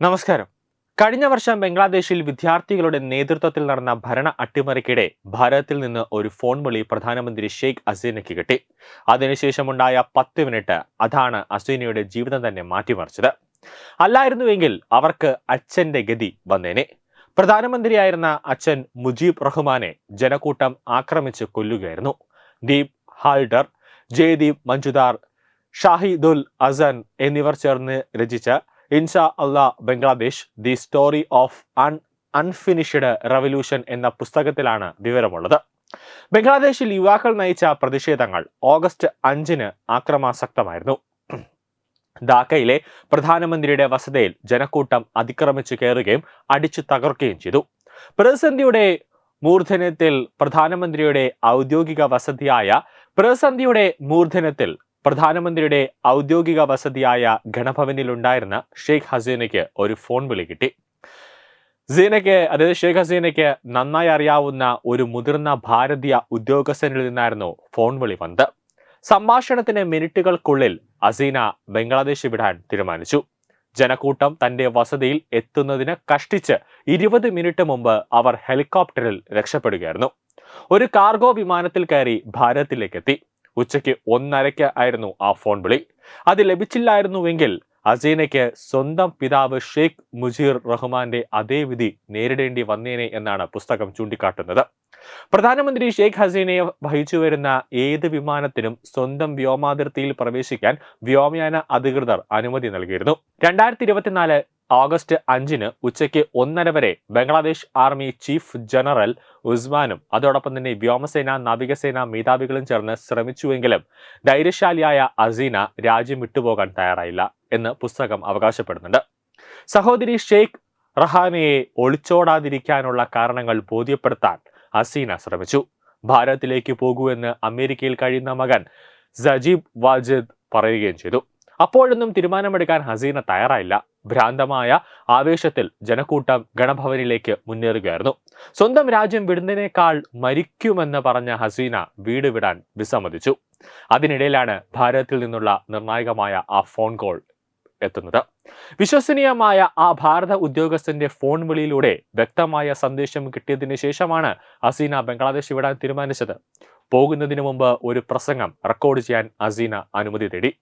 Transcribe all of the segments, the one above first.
നമസ്കാരം. കഴിഞ്ഞ വർഷം ബംഗ്ലാദേശിൽ വിദ്യാർത്ഥികളുടെ നേതൃത്വത്തിൽ നടന്ന ഭരണ അട്ടിമറിക്കിടെ ഭാരതത്തിൽ നിന്ന് ഒരു ഫോൺ വിളി പ്രധാനമന്ത്രി ഷെയ്ഖ് ഹസീനയ്ക്ക് കിട്ടി. അതിനുശേഷമുണ്ടായ പത്ത് മിനിറ്റ് അതാണ് ഹസീനയുടെ ജീവിതം തന്നെ മാറ്റിമറിച്ചത്. അല്ലായിരുന്നുവെങ്കിൽ അവർക്ക് അച്ഛന്റെ ഗതി വന്നേനെ. പ്രധാനമന്ത്രിയായിരുന്ന അച്ഛൻ മുജീബ് റഹ്മാനെ ജനക്കൂട്ടം ആക്രമിച്ച് കൊല്ലുകയായിരുന്നു. ദീപ് ഹാൾഡർ ജയദീപ് മഞ്ജുദാർ ഷാഹിദുൽ അസൻ എന്നിവർ ചേർന്ന് രചിച്ച ഇൻഷാ അള്ളാ Bangladesh the story of un unfinished revolution എന്ന പുസ്തകത്തിലാണ് വിവരമുള്ളത്. ബംഗ്ലാദേശിൽ യുവാക്കൾ നയിച്ച പ്രതിഷേധങ്ങൾ ഓഗസ്റ്റ് അഞ്ചിന് ആക്രമാസക്തമായിരുന്നു. ധാക്കയിലെ പ്രധാനമന്ത്രിയുടെ വസതിയിൽ ജനക്കൂട്ടം അതിക്രമിച്ചു കയറുകയും അടിച്ചു തകർക്കുകയും ചെയ്തു. പ്രതിസന്ധിയുടെ മൂർധനത്തിൽ പ്രധാനമന്ത്രിയുടെ ഔദ്യോഗിക വസതിയായ പ്രതിസന്ധിയുടെ മൂർധന്യത്തിൽ പ്രധാനമന്ത്രിയുടെ ഔദ്യോഗിക വസതിയായ ഗണഭവനിലുണ്ടായിരുന്ന ഷെയ്ഖ് ഹസീനയ്ക്ക് ഒരു ഫോൺ വിളി കിട്ടി. സീനയ്ക്ക് അതായത് ഷെയ്ഖ് ഹസീനയ്ക്ക് നന്നായി അറിയാവുന്ന ഒരു മുതിർന്ന ഭാരതീയ ഉദ്യോഗസ്ഥനിൽ നിന്നായിരുന്നു ഫോൺ വിളി വന്നത്. സംഭാഷണത്തിന് മിനിറ്റുകൾക്കുള്ളിൽ അസീന ബംഗ്ലാദേശ് വിടാൻ തീരുമാനിച്ചു. ജനക്കൂട്ടം തന്റെ വസതിയിൽ എത്തുന്നതിന് കഷ്ടിച്ച് ഇരുപത് മിനിറ്റ് മുമ്പ് അവർ ഹെലികോപ്റ്ററിൽ രക്ഷപ്പെടുകയായിരുന്നു. ഒരു കാർഗോ വിമാനത്തിൽ കയറി ഭാരതത്തിലേക്ക് എത്തി ഉച്ചയ്ക്ക് ഒന്നരയ്ക്ക് ആയിരുന്നു ആ ഫോൺ വിളി. അത് ലഭിച്ചില്ലായിരുന്നുവെങ്കിൽ അസീനയ്ക്ക് സ്വന്തം പിതാവ് ഷെയ്ഖ് മുജീർ റഹ്മാന്റെ അതേ വിധി നേരിടേണ്ടി വന്നേനെ എന്നാണ് പുസ്തകം ചൂണ്ടിക്കാട്ടുന്നത്. പ്രധാനമന്ത്രി ഷെയ്ഖ് ഹസീനയെ വഹിച്ചു വരുന്ന ഏത് വിമാനത്തിനും സ്വന്തം വ്യോമാതിർത്തിയിൽ പ്രവേശിക്കാൻ വ്യോമയാന അധികൃതർ അനുമതി നൽകിയിരുന്നു. രണ്ടായിരത്തി ഇരുപത്തിനാല് ഓഗസ്റ്റ് അഞ്ചിന് ഉച്ചയ്ക്ക് ഒന്നര വരെ ബംഗ്ലാദേശ് ആർമി ചീഫ് ജനറൽ ഉസ്മാനും അതോടൊപ്പം തന്നെ വ്യോമസേന നാവികസേന മേധാവികളും ചേർന്ന് ശ്രമിച്ചുവെങ്കിലും ധൈര്യശാലിയായ അസീന രാജ്യം വിട്ടുപോകാൻ തയ്യാറായില്ല എന്ന് പുസ്തകം അവകാശപ്പെടുന്നുണ്ട്. സഹോദരി ഷെയ്ഖ് റഹാനയെ ഒളിച്ചോടാതിരിക്കാനുള്ള കാരണങ്ങൾ ബോധ്യപ്പെടുത്താൻ അസീന ശ്രമിച്ചു. ഭാരതത്തിലേക്ക് പോകൂ എന്ന് അമേരിക്കയിൽ കഴിയുന്ന മകൻ സജീബ് വാജിദ് പറയുകയും ചെയ്തു. അപ്പോഴൊന്നും തീരുമാനമെടുക്കാൻ ഹസീന തയ്യാറായില്ല. ഭ്രാന്തമായ ആവേശത്തിൽ ജനക്കൂട്ടം ഗണഭവനിലേക്ക് മുന്നേറുകയായിരുന്നു. സ്വന്തം രാജ്യം വിടുന്നതിനേക്കാൾ മരിക്കുമെന്ന് പറഞ്ഞ ഹസീന വീട് വിടാൻ വിസമ്മതിച്ചു. അതിനിടയിലാണ് ഭാരതത്തിൽ നിന്നുള്ള നിർണായകമായ ആ ഫോൺ കോൾ എത്തുന്നത്. വിശ്വസനീയമായ ആ ഭാരത ഉദ്യോഗസ്ഥന്റെ ഫോൺ വിളിയിലൂടെ വ്യക്തമായ സന്ദേശം കിട്ടിയതിന് ശേഷമാണ് ഹസീന ബംഗ്ലാദേശ് വിടാൻ തീരുമാനിച്ചത്. പോകുന്നതിന് മുമ്പ് ഒരു പ്രസംഗം റെക്കോർഡ് ചെയ്യാൻ ഹസീന അനുമതി തേടി.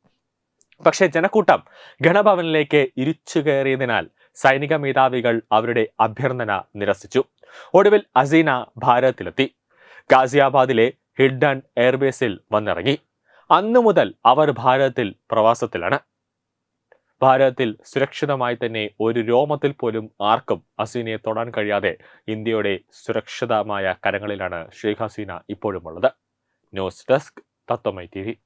പക്ഷേ ജനക്കൂട്ടം ഗണഭവനിലേക്ക് ഇരിച്ചു കയറിയതിനാൽ സൈനിക മേധാവികൾ അവരുടെ അഭ്യർത്ഥന നിരസിച്ചു. ഒടുവിൽ അസീന ഭാരതത്തിലെത്തി. ഗാസിയാബാദിലെ ഹിഡൻ എയർബേസിൽ വന്നിറങ്ങി. അന്നു മുതൽ അവർ ഭാരതത്തിൽ പ്രവാസത്തിലാണ്. ഭാരതത്തിൽ സുരക്ഷിതമായി തന്നെ ഒരു രോമത്തിൽ പോലും ആർക്കും അസീനയെ തൊടാൻ കഴിയാതെ ഇന്ത്യയുടെ സുരക്ഷിതമായ കരങ്ങളിലാണ് Sheikh Hasina ഇപ്പോഴുമുള്ളത്. News desk Tatwamayi T